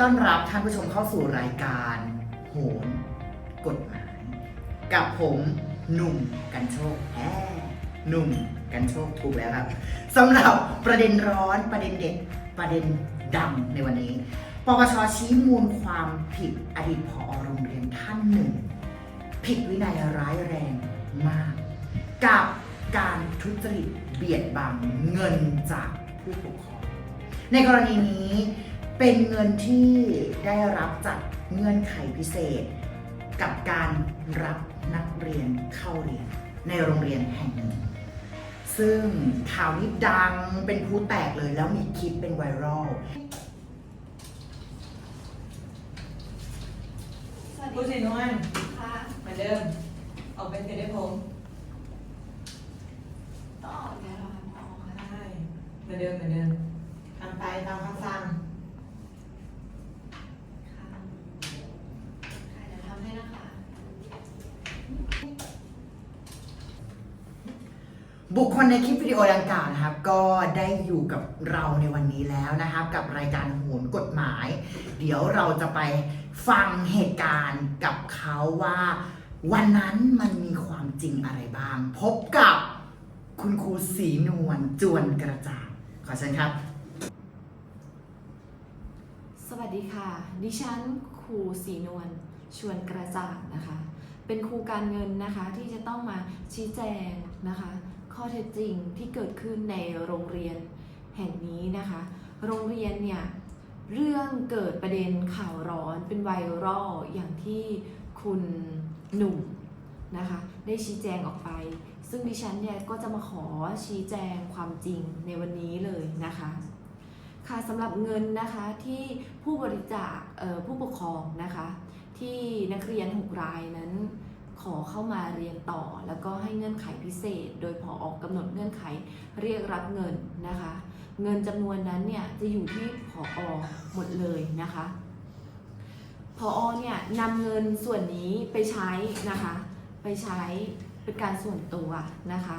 ต้อนรับท่านผู้ชมเข้าสู่รายการโหนกฎหมาย กับผมหนุ่มกันโชคแฮ่หนุ่มกันโชคถูกแล้วครับสำหรับประเด็นร้อนประเด็นเด็ดประเด็นดังในวันนี้ปปชชี้มูลความผิดอดีตผอโรงเรียนท่านหนึ่ง ผิดวินัยร้ายแรงมาก กับการทุจริตเบียดบังเงินจากผู้ปกครองในกรณีนี้ เป็นเงินที่ได้รับจากเงื่อนไขพิเศษ กับการรับนักเรียนเข้าเรียน ในโรงเรียนแห่งหนึ่ง ซึ่งข่าวนี้ดังเป็นพูแตกเลยแล้วมีคลิปเป็นไวรัลสวัสผู้ดีสีนวลค่ะเหมือนเดิม ออกเป็นเสร็จได้ผมต้องออกแล้วเหรอคะพอค่ะใช่เหมือนเดิมเหมือนเดิมทำไปตามคำสั่ง ค่ะค่ะเดี๋ยวทำให้นะคะ บุคคลในคลิปวิดีโอดังกล่าวนะครับ ก็ได้อยู่กับเราในวันนี้แล้วนะครับ กับรายการโหนกฎหมาย เดี๋ยวเราจะไปฟังเหตุการณ์กับเขาว่า วันนั้นมันมีความจริงอะไรบ้าง พบกับคุณครูศรีนวลจวนกระจ่างขอเชิญครับ สวัสดีค่ะ ดิฉันครูศรีนวลชวนกระจ่างนะคะ เป็นครูการเงินนะคะที่จะต้องมาชี้แจงนะคะ ข้อเท็จจริงที่เกิดขึ้นในโรงเรียนแห่งนี้นะคะ โรงเรียนเนี่ยเรื่องเกิดประเด็นข่าวร้อนเป็นไวรัลอย่างที่คุณหนุ่มนะคะได้ชี้แจงออกไป ซึ่งดิฉันเนี่ยก็จะมาขอชี้แจงความจริงในวันนี้เลยนะคะค่ะสำหรับเงินนะคะที่ผู้บริจาคผู้ปกครองนะคะ ที่นักเรียน 6 รายนั้น ขอเข้ามาเรียนต่อ แล้วก็ให้เงื่อนไขพิเศษ โดยพอออกกำหนดเงื่อนไขเรียกรับเงินนะคะ เงินจำนวนนั้นเนี่ยจะอยู่ที่ผออหมดเลยนะคะผอเนี่ยนำเงินส่วนนี้ไปใช้นะคะ ไปใช้เป็นการส่วนตัวนะคะ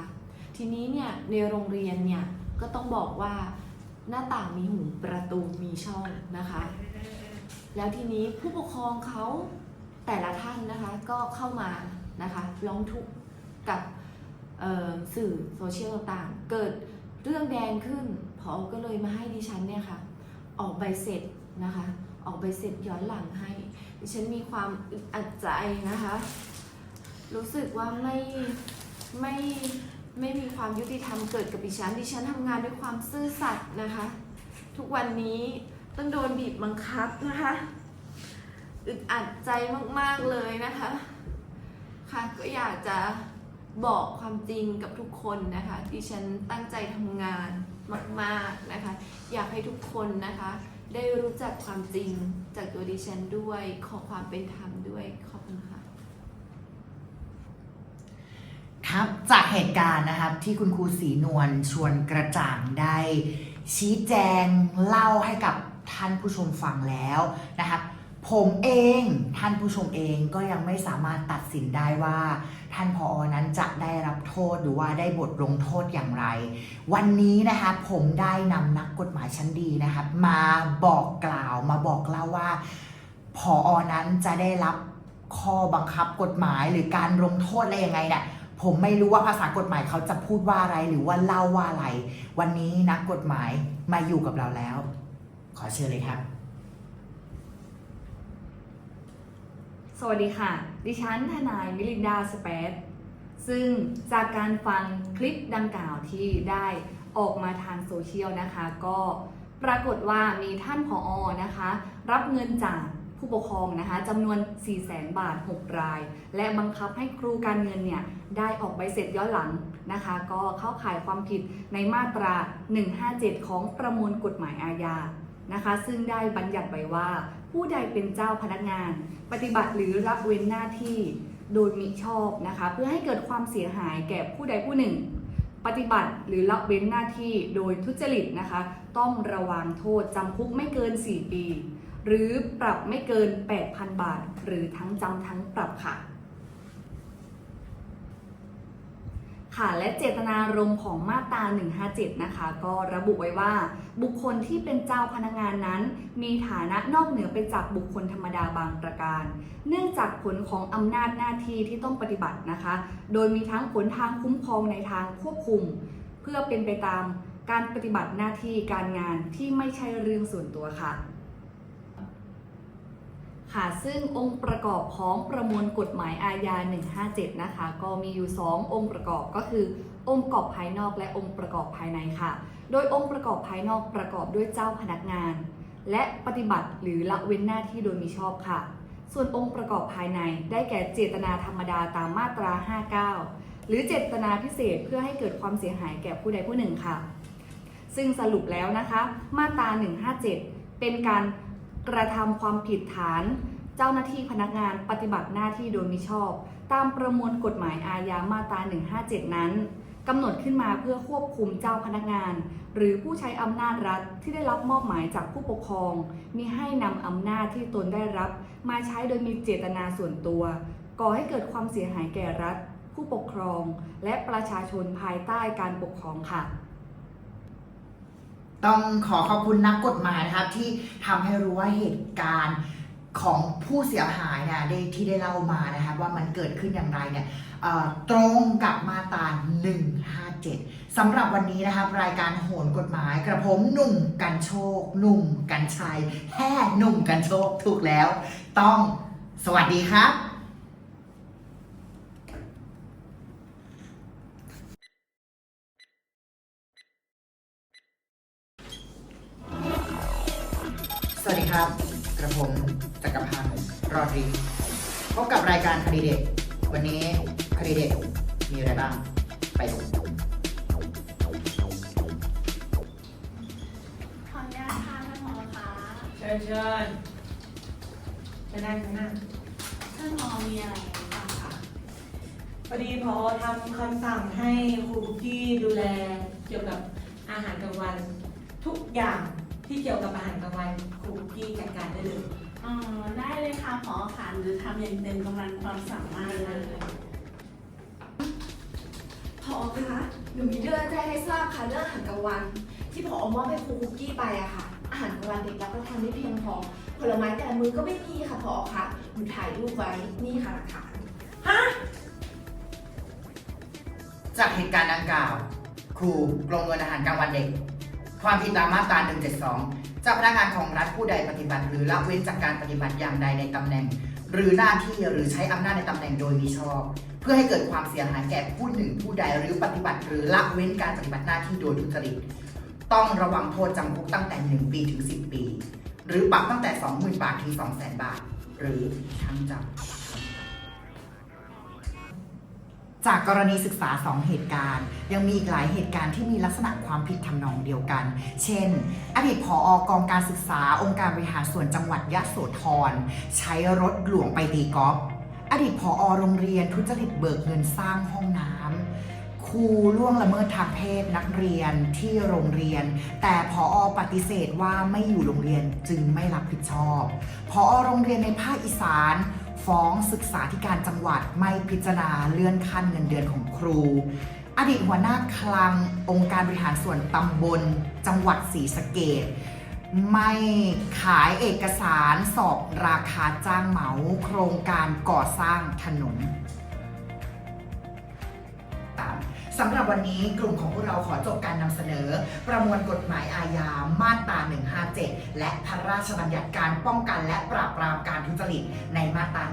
ทีนี้เนี่ยในโรงเรียนเนี่ยก็ต้องบอกว่าหน้าต่างมีหูประตูมีช่องนะคะ แล้วทีนี้ผู้ปกครองเขาแต่ละท่านนะคะก็เข้ามานะคะร้องทุกข์กับสื่อโซเชียลต่างๆ เกิดเรื่องแดงขึ้นพอก็เลยมาให้ดิฉันเนี่ยค่ะ ออกใบเสร็จนะคะ ออกใบเสร็จย้อนหลังให้ ดิฉันมีความอึดอัดใจนะคะ รู้สึกว่าไม่ไม่ไม่มีความยุติธรรมเกิดกับดิฉัน ดิฉันทำงานด้วยความซื่อสัตย์นะคะ ทุกวันนี้ ต้องโดนบีบบังคับนะคะอึดอัดใจมากๆเลยนะคะ ค่ะก็อยากจะบอกความจริงกับทุกคนนะคะดิฉันตั้งใจทำงานมากๆนะคะ อยากให้ทุกคนนะคะ ได้รู้จักความจริงจากตัวดิฉันด้วย ขอความเป็นธรรมด้วยขอบคุณค่ะครับจากเหตุการณ์นะครับที่คุณครูศรีนวลชวนกระจ่างได้ ชี้แจงเล่าให้กับ ท่านผู้ชมฟังแล้วนะครับผมเองท่านผู้ชมเองก็ยังไม่สามารถตัดสินได้ว่า ท่านพออนั้นจะได้รับโทษหรือว่าได้บทลงโทษอย่างไร วันนี้นะครับผมได้นำนักกฎหมายชั้นดีนะครับมาบอกกล่าวมาบอกเล่าว่าพออนั้นจะได้รับข้อบังคับกฎหมายหรือการลงโทษอะไรยังไงเนี่ยผมไม่รู้ว่าภาษากฎหมายเขาจะพูดว่าอะไรหรือว่าเล่าว่าอะไร วันนี้นักกฎหมายมาอยู่กับเราแล้ว ขอเชิญเลยครับ สวัสดีค่ะ ดิฉันทนายมิลินดาสเปซซึ่งจากการฟังคลิปดังกล่าวที่ได้ออกมาทางโซเชียลนะคะ ก็ปรากฏว่ามีท่านผออนะคะ รับเงินจากผู้ปกครองนะคะจำนวน 4 0 0แสนบาท 6 ราย และบังคับให้ครูการเงินเนี่ยได้ออกใบเสร็จย้อนหลังนะคะ ก็เข้าข่ายความผิดในมาตรา 157 ของประมวลกฎหมายอาญา นะคะ ซึ่งได้บัญญัติไว้ว่า ผู้ใดเป็นเจ้าพนักงาน ปฏิบัติหรือละเว้นหน้าที่โดยมิชอบนะคะ เพื่อให้เกิดความเสียหายแก่ผู้ใดผู้หนึ่ง ปฏิบัติหรือละเว้นหน้าที่โดยทุจริตนะคะ ต้องระวังโทษจำคุกไม่เกิน 4 ปี หรือปรับไม่เกิน 8,000 บาท หรือทั้งจำทั้งปรับค่ะ ค่ะและเจตนารมณ์ของมาตรา 157 นะคะ ก็ระบุไว้ว่า บุคคลที่เป็นเจ้าพนักงานนั้น มีฐานะนอกเหนือไปจากบุคคลธรรมดาบางประการ เนื่องจากผลของอำนาจหน้าที่ที่ต้องปฏิบัตินะคะ โดยมีทั้งผลทางคุ้มครองในทางควบคุม เพื่อเป็นไปตามการปฏิบัติหน้าที่การงานที่ไม่ใช่เรื่องส่วนตัวค่ะ ค่ะซึ่งองค์ประกอบของประมวลกฎหมายอาญา 157 นะคะ ก็มีอยู่ 2 องค์ประกอบก็คือ องค์ประกอบภายนอกและองค์ประกอบภายในค่ะ โดยองค์ประกอบภายนอกประกอบด้วยเจ้าพนักงาน และปฏิบัติหรือละเว้นหน้าที่โดยมิชอบค่ะ ส่วนองค์ประกอบภายในได้แก่เจตนาธรรมดาตามมาตรา 59 หรือเจตนาพิเศษเพื่อให้เกิดความเสียหายแก่ผู้ใดผู้หนึ่งค่ะ ซึ่งสรุปแล้วนะคะ มาตรา 157 เป็นการ กระทำความผิดฐาน เจ้าหน้าที่พนักงานปฏิบัติหน้าที่โดยมิชอบ ตามประมวลกฎหมายอาญามาตรา 157 นั้นกำหนดขึ้นมาเพื่อควบคุมเจ้าพนักงาน หรือผู้ใช้อำนาจรัฐที่ได้รับมอบหมายจากผู้ปกครอง มีให้นำอำนาจที่ตนได้รับ มาใช้โดยมีเจตนาส่วนตัว ก่อให้เกิดความเสียหายแก่รัฐ ผู้ปกครอง และประชาชนภายใต้การปกครองค่ะ ต้องขอขอบคุณนักกฎหมายนะครับ ที่ทำให้รู้ว่าเหตุการณ์ของผู้เสียหายเนี่ยได้ที่ได้เล่ามานะครับว่ามันเกิดขึ้นอย่างไรเนี่ยตรงกับมาตรา157 สำหรับวันนี้นะครับรายการโหนกฎหมายกระผมหนุ่มกันโชค หนุ่มกันชัยแฮ่หนุ่มกันโชคถูกแล้ว ต้องสวัสดีครับ วัสดีครับ กระผมจักรพันธ์รอดรีพบกับรายการคดีเด็ดวันนี้คดีเด็ดมีอะไรบ้าง ไปดูขออนุญาตค่ะท่านผอคะเชิญเชิญจะนั่งจะนั่งท่านผอมีอะไรบ้างคะพอดีพอทำคำสั่งให้ครูที่ดูแลเกี่ยวกับอาหารกลางวัน ทุกอย่าง ที่เกี่ยวกับอาหารกลางวันครูที่จัดการได้เลยอ๋อได้เลยค่ะพอค่ะหรือทำอย่างเต็มกำลังความสามารถเลยพอคะหนูมีเรื่องแจ้งให้ทราบค่ะเรื่องอาหารกลางวัน ที่พอมอบให้ครูคุกกี้ไปอะค่ะ อาหารกลางวันเด็กรับประทานไม่เพียงพอผลไม้แต่ละมื้อก็ไม่มีค่ะพอคะหนูถ่ายรูปไว้นี่ค่ะหลักฐานจากเหตุการณ์ดังกล่าว ครูกลงเงินอาหารกลางวันเด็ก ความผิดตามมาตรา 172เจ้าพนักงานของรัฐผู้ใดปฏิบัติ หรือละเว้นจากการปฏิบัติอย่างใดในตำแหน่ง หรือหน้าที่หรือใช้อำนาจในตำแหน่งโดยมิชอบ เพื่อให้เกิดความเสียหายแก่ผู้หนึ่งผู้ใดหรือปฏิบัติหรือละเว้นการปฏิบัติหน้าที่โดยทุจริตต้องระวังโทษจำคุกตั้งแต่ 1 ปีถึง 10 ปี หรือปรับตั้งแต่ 20,000 บาทถึง 200,000 บาท หรือทั้งจำ จากกรณีศึกษา 2 เหตุการณ์ ยังมีอีกหลายเหตุการณ์ที่มีลักษณะความผิดทำนองเดียวกัน เช่น อดีตผออกองการศึกษา องค์การบริหารส่วนจังหวัดยะโสธรใช้รถหลวงไปตีกอล์ฟอดีตผอโรงเรียนทุจริตเบิกเงินสร้างห้องน้ำครูล่วงละเมิดทางเพศนักเรียนที่โรงเรียน แต่ผอปฏิเสธว่าไม่อยู่โรงเรียนจึงไม่รับผิดชอบผอโรงเรียนในภาคอีสาน ฟ้องศึกษาธิการจังหวัดไม่พิจารณาเลื่อนขั้นเงินเดือนของครู อดีตหัวหน้าคลังองค์การบริหารส่วนตำบล จังหวัดศรีสะเกดไม่ขายเอกสารสอบราคาจ้างเหมา โครงการก่อสร้างถนน สำหรับวันนี้กลุ่มของพวกเราขอจบการนำเสนอ ประมวลกฎหมายอาญามาตรา 157 และพระราชบัญญัติการป้องกันและปราบปรามการทุจริตในมาตรา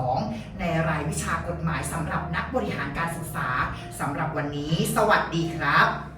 172 ในรายวิชากฎหมายสำหรับนักบริหารการศึกษาสำหรับวันนี้ สวัสดีครับ